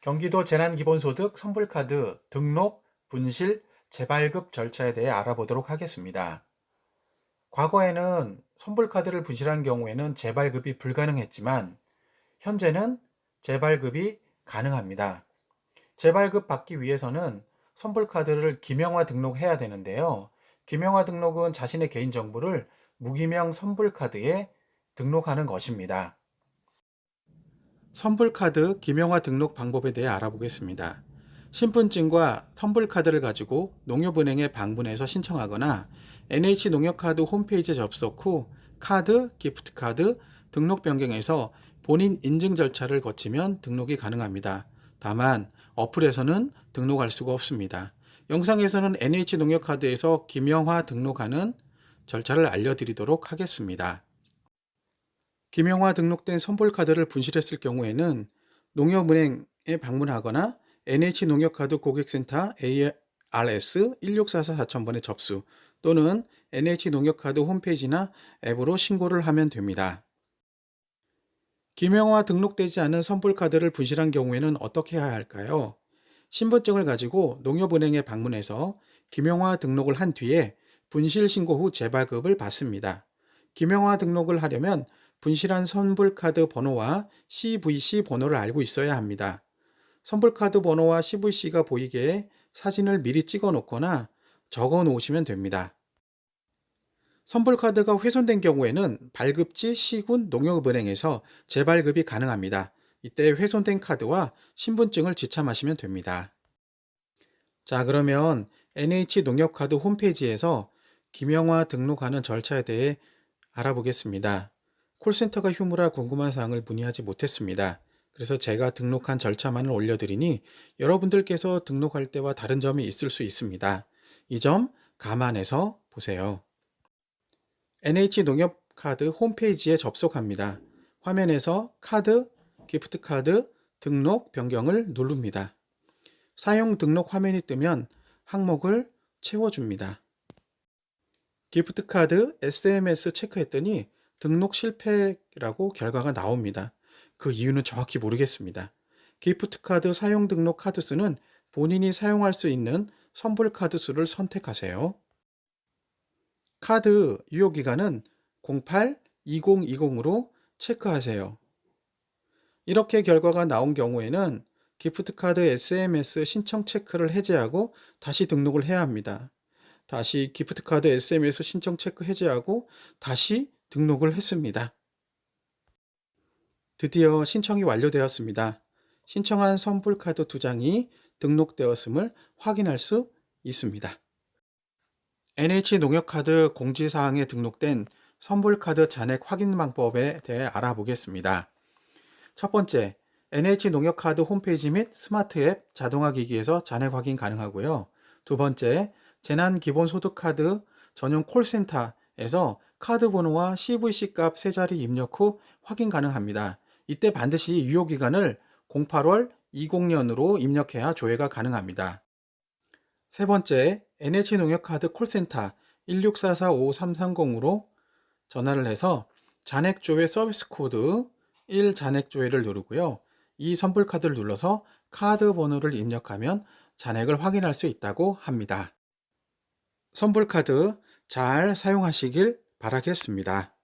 경기도 재난기본소득 선불카드 등록, 분실, 재발급 절차에 대해 알아보도록 하겠습니다. 과거에는 선불카드를 분실한 경우에는 재발급이 불가능했지만 현재는 재발급이 가능합니다. 재발급 받기 위해서는 선불카드를 기명화 등록해야 되는데요. 기명화 등록은 자신의 개인정보를 무기명 선불카드에 등록하는 것입니다. 선불카드 기명화 등록 방법에 대해 알아보겠습니다. 신분증과 선불카드를 가지고 농협은행에 방문해서 신청하거나 NH농협카드 홈페이지에 접속 후 카드, 기프트카드, 등록 변경에서 본인 인증 절차를 거치면 등록이 가능합니다. 다만 어플에서는 등록할 수가 없습니다. 영상에서는 NH농협카드에서 기명화 등록하는 절차를 알려드리도록 하겠습니다. 기명화 등록된 선불카드를 분실했을 경우에는 농협은행에 방문하거나 NH농협카드 고객센터 ARS 1644-4000번에 접수 또는 NH농협카드 홈페이지나 앱으로 신고를 하면 됩니다. 기명화 등록되지 않은 선불카드를 분실한 경우에는 어떻게 해야 할까요? 신분증을 가지고 농협은행에 방문해서 기명화 등록을 한 뒤에 분실 신고 후 재발급을 받습니다. 기명화 등록을 하려면 분실한 선불카드 번호와 CVC 번호를 알고 있어야 합니다. 선불카드 번호와 CVC가 보이게 사진을 미리 찍어 놓거나 적어 놓으시면 됩니다. 선불카드가 훼손된 경우에는 발급지 시군 농협은행에서 재발급이 가능합니다. 이때 훼손된 카드와 신분증을 지참하시면 됩니다. 자, 그러면 NH농협카드 홈페이지에서 기명화 등록하는 절차에 대해 알아보겠습니다. 콜센터가 휴무라 궁금한 사항을 문의하지 못했습니다. 그래서 제가 등록한 절차만을 올려드리니 여러분들께서 등록할 때와 다른 점이 있을 수 있습니다. 이 점 감안해서 보세요. NH농협카드 홈페이지에 접속합니다. 화면에서 카드, 기프트카드, 등록, 변경을 누릅니다. 사용 등록 화면이 뜨면 항목을 채워줍니다. 기프트카드 SMS 체크했더니 등록 실패라고 결과가 나옵니다. 그 이유는 정확히 모르겠습니다. 기프트카드 사용 등록 카드 수는 본인이 사용할 수 있는 선불 카드 수를 선택하세요. 카드 유효기간은 08-2020으로 체크하세요. 이렇게 결과가 나온 경우에는 기프트카드 SMS 신청 체크를 해제하고 다시 등록을 해야 합니다. 다시 기프트카드 SMS 신청 체크 해제하고 다시 등록을 했습니다. 드디어 신청이 완료되었습니다. 신청한 선불카드 두 장이 등록되었음을 확인할 수 있습니다. NH농협카드 공지사항에 등록된 선불카드 잔액 확인 방법에 대해 알아보겠습니다. 첫 번째, NH농협카드 홈페이지 및 스마트 앱 자동화 기기에서 잔액 확인 가능하고요. 두 번째, 재난기본소득카드 전용 콜센터 에서 카드 번호와 CVC 값 세 자리 입력 후 확인 가능합니다. 이때 반드시 유효 기간을 08월 20년으로 입력해야 조회가 가능합니다. 세 번째, NH농협카드 콜센터 1644530으로 전화를 해서 잔액조회 서비스 코드 1 잔액조회를 누르고요. 이 선불카드를 눌러서 카드 번호를 입력하면 잔액을 확인할 수 있다고 합니다. 선불카드 잘 사용하시길 바라겠습니다.